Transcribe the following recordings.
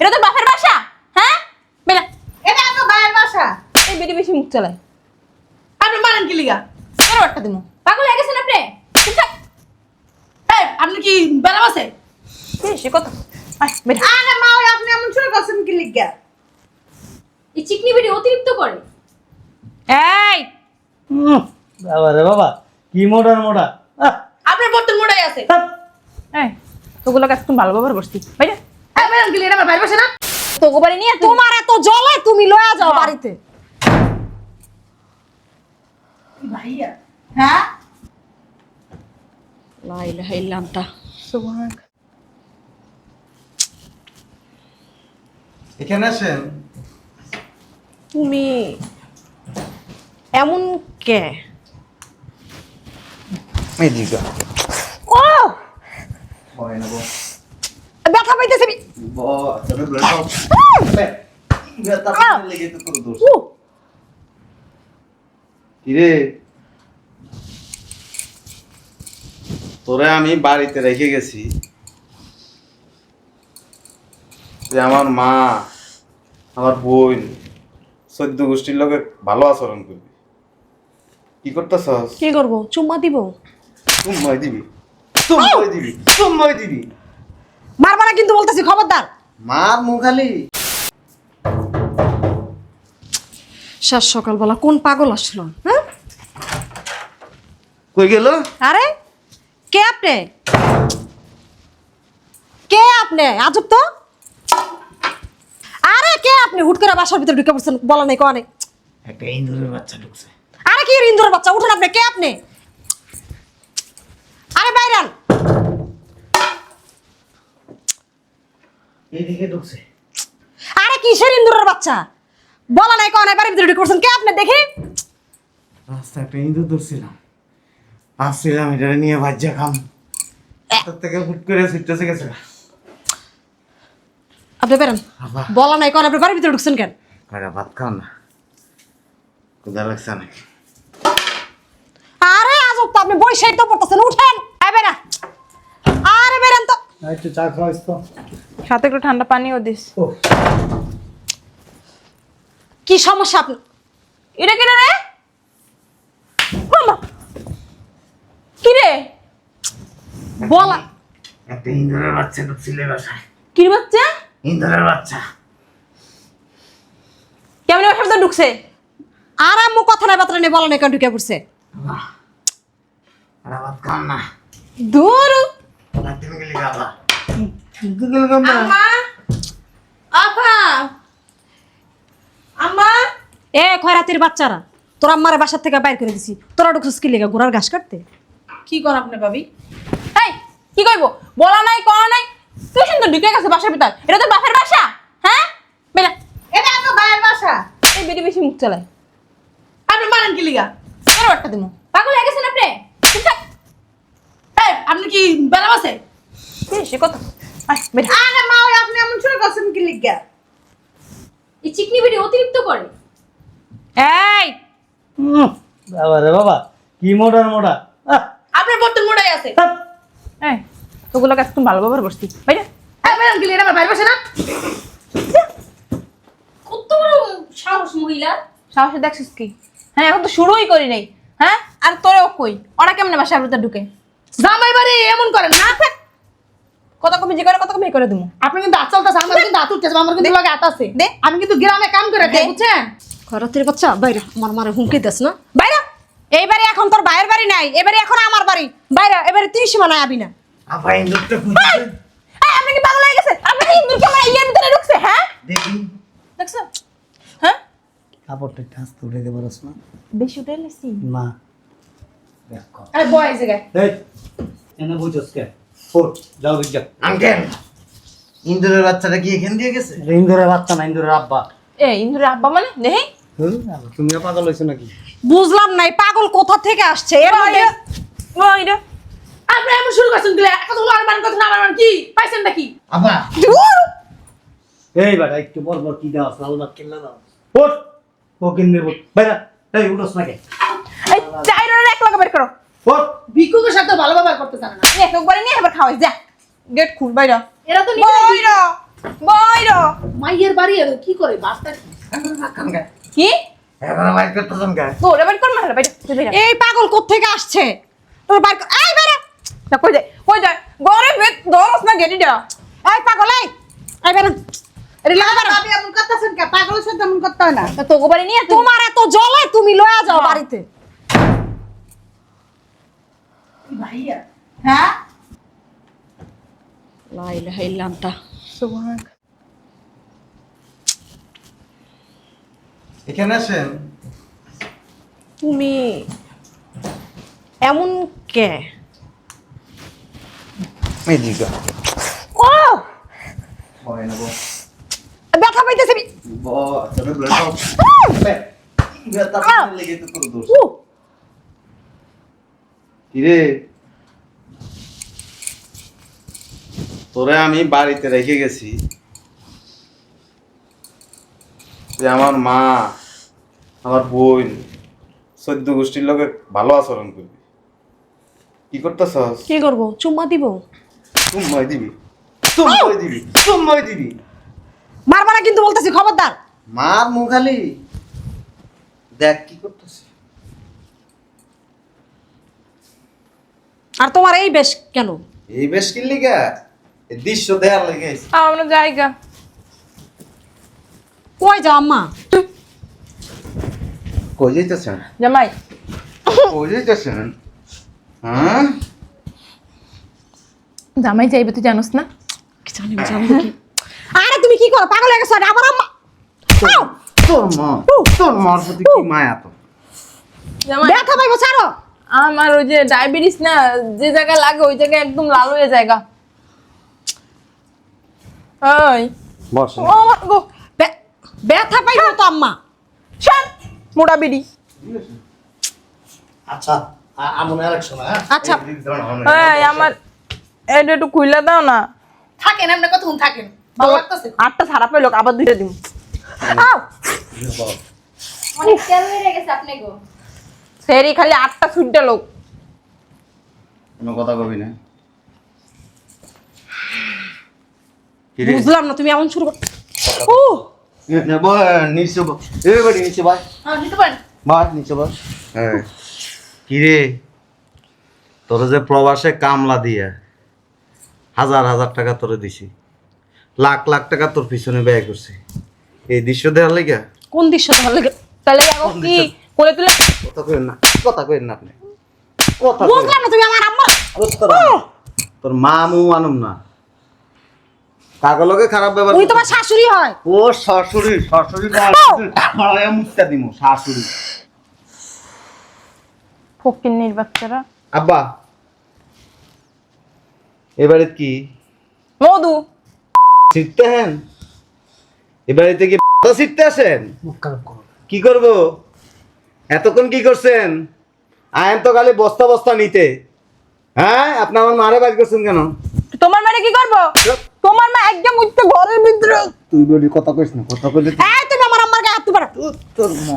এটা তো বাপের বাসা হ্যাঁ? বেলা। এটা আমার ভাইয়ের বাসা। এই বেটি বেশি মুখ চালায়। আপনি মারেন কি লিগা? এর একটা দিমু। পাগল হয়ে গেছেন আপনি? কি বেলা আছে বেশি কথা। আরে মা আপনি এমন শুরু করছেন কি লিগা? এই চিকনি বেটি অতিরিক্ত করে। এই! বাবা রে বাবা কি মোটার মোটা। আহ, আপনার আছে। ধ্যাৎ। এই তোগুলো কাছে তুমি ভালো ব্যবহার করছি। বাইরে আমার ভাইয়ের বাসা না? তোকে বাড়ি নিয়ে তুমি তোমার এত জলে তুমি লয়া যাও হ্যাঁ। বাড়িতে। ভাইয়া। হ্যাঁ? লা ইলাহা এখানে আসেন। তুমি এমন কে? এদিকে ও! না ব্যথা পাইতেছে আমি। তোর আমি বাড়িতে রেখে গেছি। যে আমার মা আমার বোন সদ্য গোষ্ঠীর লোকে ভালো আচরণ করবি। কি করতেছস? কি করব? চুম্মা দিব? তুময় দিবি। তুময় দিবি। তুময় দিবি। মারবা না কিন্তু বলতেছি খবরদার। মার মুখালি শেষ সকালবেলা কোন পাগল আসলো হ্যাঁ? কই গেল? আরে কে আপনি? কে আপনি? আজব তো। আরে কে আপনি? হুট করে বাসার ভিতরে ঢুকে পড়ছেন বলা নেই কোয়া নেই। একটা ইন্দুরের বাচ্চা ঢুকছে। আরে কি ইন্দুর বাচ্চা? উঠুন আপনি কে আপনি? আরে বাইরান। এইদিকে ঢুকছে। আরে কিসের ইন্দুরের বাচ্চা? বলা নাই কোয়া নাই বাড়ির ভিতরে ঢুকে পড়ছেন। কে আপনি? দেখি। রাস্তা একটা ইঁদুর ধরছিলাম। আসছিলাম এটা নিয়ে বাজ্যা খাম। তার থেকে হুট করে ছুটতেছে গেছে। আপনি বেরান। বলা নাই কোয়া নাই, আপনি বাড়ির ভিতরে ঢুকছেন কেন? ভাত খাও না। কোথা লাগছে নাকি আরে আজব তো আপনি বৈশাখ তো পড়তেছেন। উঠেন। আয় বেরা আরে বেরান তো। একটু চা খাওয়াইস তো। সাথে একটু ঠান্ডা পানিও দিস। কি সমস্যা আপনার এটা কেন রে? মামা কি রে বলা। একটা ইঁদুরের বাচ্চা ঢুকছিল এই বাসায়। কি বাচ্চা? ইঁদুরের বাচ্চা। কেমন ভিতর ঢুকছে? আর আম্মু কথা নাই বার্তা নেই বলা নাই কেন ঢুকে পড়ছে? দূর আম্মা আপা আম্মা এ খয়রাতির বাচ্চারা? তোর আম্মারে বাসার থেকে বাইর করে দিছি। তোরা ঢুকছিস কি লেগে ঘোড়ার ঘাস কাটতে? কি কর আপনি ভাবি? এই কি কইব? বলা নাই করা নাই। তুই সুন্দর ঢুকে গেছে বাসার ভিতর। এটা তো বাপের বাসা? হ্যাঁ? বেলা। এটা আমার বাসা। এই বেটি বেশি মুখ চালায়। আপনি মারেন কি লিগা? এর একটা দিমু। পাগল হয়ে গেছেন আপনি? আপনি কি বেলা আছে বেশি কথা। আরে মা ওই আপনি এমন শুরু করছেন কি লিগা? এই চিকনি অতিরিক্ত করে। এই। বাবা রে বাবা কি মোটার মোটা। আপনার বর্তন মোড়াই আছে। এই তোগুলো কাছে তুমি ভালো ব্যবহার করছি বাইরে। এই লিগা আমার ভাইয়ের বাসা না। কত বড় সাহস মহিলা। সাহসে দেখছিস কি? হ্যাঁ এখন তো শুরুই করি নাই। হ্যাঁ আর তোরেও কই? ওরা কেমনে বাসার ভিতর ঢুকে? জামাই বাড়ি এমন করেন না। কত কমে যে করে কত কমে করে দিমু? আপনি কিন্তু চলতেছে আমার কিন্তু হাত উঠতেছে আমার কিন্তু লগে দে। আমি কিন্তু গ্রামে কাম করে খাই বুঝছেন? খয়রাতির বাচ্চা বাইরে আমার মারে হুমকি দিস না। বাইরে! এইবারে এখন তোর ভাইয়ের বাড়ি নাই এবারে এখন আমার বাড়ি। বাইরে এবারে তুই সীমানায় আবি না। আপনি কি পাগল হয়ে গেছেন? আপনি কি ইন্দুর কেমন ইয়ের ভিতরে ঢুকছে হ্যাঁ? দেখি। দেখছ? হ্যাঁ? কাপড়টা একটু তুলে দিতে পারস না। বেশি উঠে এলেছি না দেখ কর। আরে বয় জায়গায় এই এনে বুঝছস কে? ফোট যাও বিজ্ঞা আঙ্কেল! ইন্দুরের বাচ্চাটা কি এখান দিয়ে গেছে? ইন্দুরের বাচ্চা না ইন্দুরের আব্বা। এ ইন্দুরের আব্বা মানে? হুম, তুমিও পাগল হয়েছো নাকি? বুঝলাম নাই পাগল কোথা থেকে আসছে? এর মধ্যে ওইটা আপনি এমন শুরু করছেন কি কথা আর মান কথা না আমার মান কি? পাইছেন নাকি? আপা এই বেটা একটু বর বর কি দাও লাল ভাত কিনলে দাও। ফোট ও কিনে ফোট বাইরা এই উঠোস নাকি? এই চাইরের এক লাগা বের করো। ভিক্ষুকের সাথে ভালো ব্যবহার করতে জানে না। এক একবারে নিয়ে এবার খাওয়াই যা। গেট খুল বাইরা এরা তো বাইরা বইরো মাইয়ের বাড়ি এলো কি করে? বাসটা কি? বাইর তোরে বাইর কর বাইরে এই পাগল কোত্থেকে আসছে? তোর বাইর এই না কই যায় কই যায়? গরে বেত দরস না গেটিটা এই পাগল এই। এই লাগা এমন করতেছেন কে? পাগলের সাথে এমন করতে হয় না। তা তোকে বাড়ি নিয়ে তোমার এত জলে তুমি লয়া যাও বাড়িতে। ভাইয়া। হ্যাঁ? লা ইলাহা ইল্লা আনতা সুবহান এখানে আসেন। তুমি এমন কে? এদিকে ও! ভয় না বল ব্যথা পাইতেছে আমি। তবে ব্যথা লেগে তো দোষ। কিরে? তোরে আমি বাড়িতে রেখে গেছি। যে আমার মা আমার বোন সদ্য গোষ্ঠীর লোকে ভালো আচরণ করবি। কি করতেছস? কি করব? চুম্মা দিব? তুময় দিবি। তুময় দিবি তুময় দিবি। মারবা না কিন্তু বলতেছি খবরদার। মার মুখালি দেখ কি করতেছে। আর তোমার এই বেশ কেন? এই বেশ কিনলি গা? এই দৃশ্য দেয়ার লেগে। আমরা জায়গা কই যাও আম্মা? কই যাইতেছেন? জামাই। কই যাইতেছেন? হ্যাঁ? জামাই যাইবে তুই জানোস না? কি জানি জানি কি? আরে তুমি কি করো? পাগল হয়ে গেছো আরে আমার আম্মা তোর মা তোর মার প্রতি কি মায়া তো? জামাই। ব্যথা পাইবো ছাড়ো! আমার ওই যে ডায়াবেটিস না যে জায়গায় লাগে ওই জায়গায় একদম লাল হয়ে জায়গা। ওই। বস। ও আমার গো ব্যথা পাইবো তো আম্মা। শান মোটা বিড়ি। আচ্ছা আমন আরেক শোনা হ্যাঁ? আচ্ছা। এই আমার এটা একটু খুইলা দাও না। থাকেন আপনি কতক্ষণ থাকেন? ভালো লাগতেছে? আটটা ছাড়া পেল আবার দুইটা দিম। আও! অনেক তেল বেড়ে গেছে আপনি গো সেরি খালি আটটা ছুটটা লোক। কোনো কথা কবি না। কি রে? বুঝলাম না তুমি এমন শুরু কর ও! নে, বয়, নিচে বয়। এ, বাড়ি নিচে বয়। হ্যাঁ নিতে পারেন বয়, নিচে বয়। হ্যাঁ। কি রে? তোর যে প্রবাসে কামলা দিয়া হাজার হাজার টাকা তোরে দিছি। লাখ লাখ টাকা তোর পিছনে ব্যয় করছি। এই দৃশ্য দেওয়ার লেগে? কোন দৃশ্য ভালো লাগে? তাহলে কি? কোলে তুলে কথা কইেন না কথা কইেন না আপনি। কথা বুঝলাম না তুমি আমার আম্মা? তোর তোর মা মু আনুম না। কাগলকে খারাপ ব্যবহার তোমার শাশুড়ি হয়। ও শাশুড়ি শাশুড়ি মারায়া দিমু শাশুড়ি। বাচ্চারা আব্বা এবারে কি? মধু। শিখতে হেন? এবারে থেকে শিখতে আসেন? মুখ কি করব? এতক্ষণ কি করছেন? আয়েন তো খালি বস্তা বস্তা নিতে। হ্যাঁ? আপনি আমার মারে বাজ করছেন কেন? তোমার মানে কি করব? তোমার মা একদম উঠতে ঘরের ভিতরে। তুই বলি কথা কইস না কথা কইলে তুই- এই তুমি আমার আম্মার গায়ে হাত দিবা না। তোর মা।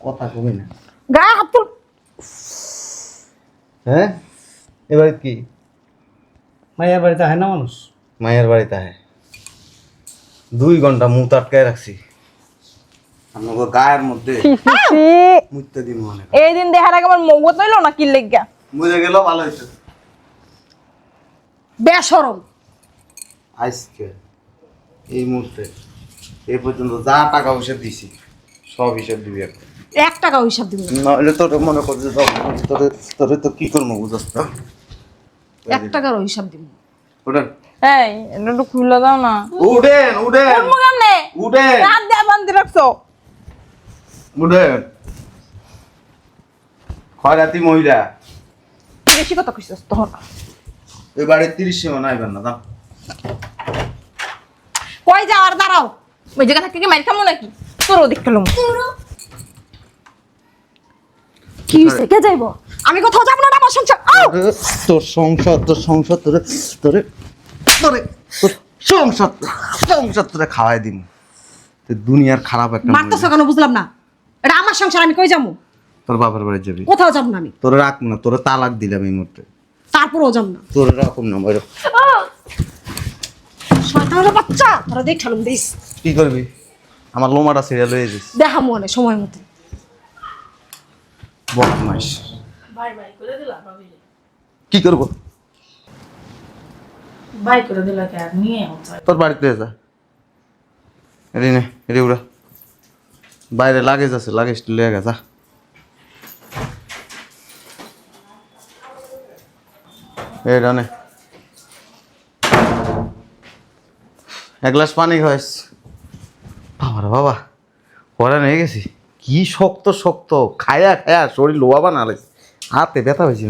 কথা কবি না। গায়ে হাত তুল। হ্যাঁ? এবারে কি? মায়ের বাড়িতে হয় না মানুষ? মায়ের বাড়িতে আয় দুই ঘণ্টা মুখ আটকায় রাখছি। আপনাকে গায়ের মধ্যে মুইতে দিন মনে এই দিন দেখার আগে আমার মগত হইল না কি লেগা বুঝে গেল ভালো হয়েছে বেসরম। আজকে এই মুহূর্তে এই পর্যন্ত যা টাকা পয়সা দিছি সব হিসাব দিবি একটা এক টাকাও হিসাব দিব না। নাহলে তোর মনে করছে সব তোরে তোরে তো কি করব বুঝস না এক টাকারও হিসাব দিব না। উঠেন। এই এটা একটু খুলে দাও না। উঠেন উঠেন। উঠেন। রাত দিয়ে বান্ধি রাখছো। খয়রাতি মহিলা। তুই বেশি কথা কইছিস তখন। ওই বাড়ির তিরিশ সীমা আইবেন না দাম কই যাও আর দাঁড়াও। ওই জায়গা থেকে কি খামো নাকি? তোর ওদিক খেলাম কি হইছে? কে যাইবো? আমি কোথাও যাব না আমার সংসার! তোর সংসার তোর সংসার তোরে তোরে তোরে সংসার সংসার তোরে খাওয়াই দিন তুই দুনিয়ার খারাপ একটা মারতেছো। কেন বুঝলাম না। এটা আমার সংসার আমি কই যাব? তোর বাবার বাড়ি যাবি। কোথাও যাব না আমি। তোরে রাখ না তোরে তালাক দিলাম এই মুহূর্তে। তারপরও যাম না। তোর এরকম না বাইরে শয়তানের বাচ্চা! তোরা দেখ ঠালুম দিস। কি করবি? আমার লোমাটা সিরিয়াল হয়ে যাস। দেখা মনে সময় মতো। বদমাইশ ভাই করে দিলা কি করব? ভাই করে দিলা কে? আর নিয়ে তোর বাড়িতে যা। নে এদি উড়া বাইরে লাগেজ আছে লাগেজ লিয়ে গেছে এই ডানে এক গ্লাস পানি খাইস। বাবা বাবা পরে নিয়ে গেছি। কি শক্ত শক্ত, খায়া খায়া শরীর লোয়া বানালে। হাতে ব্যথা হয়েছে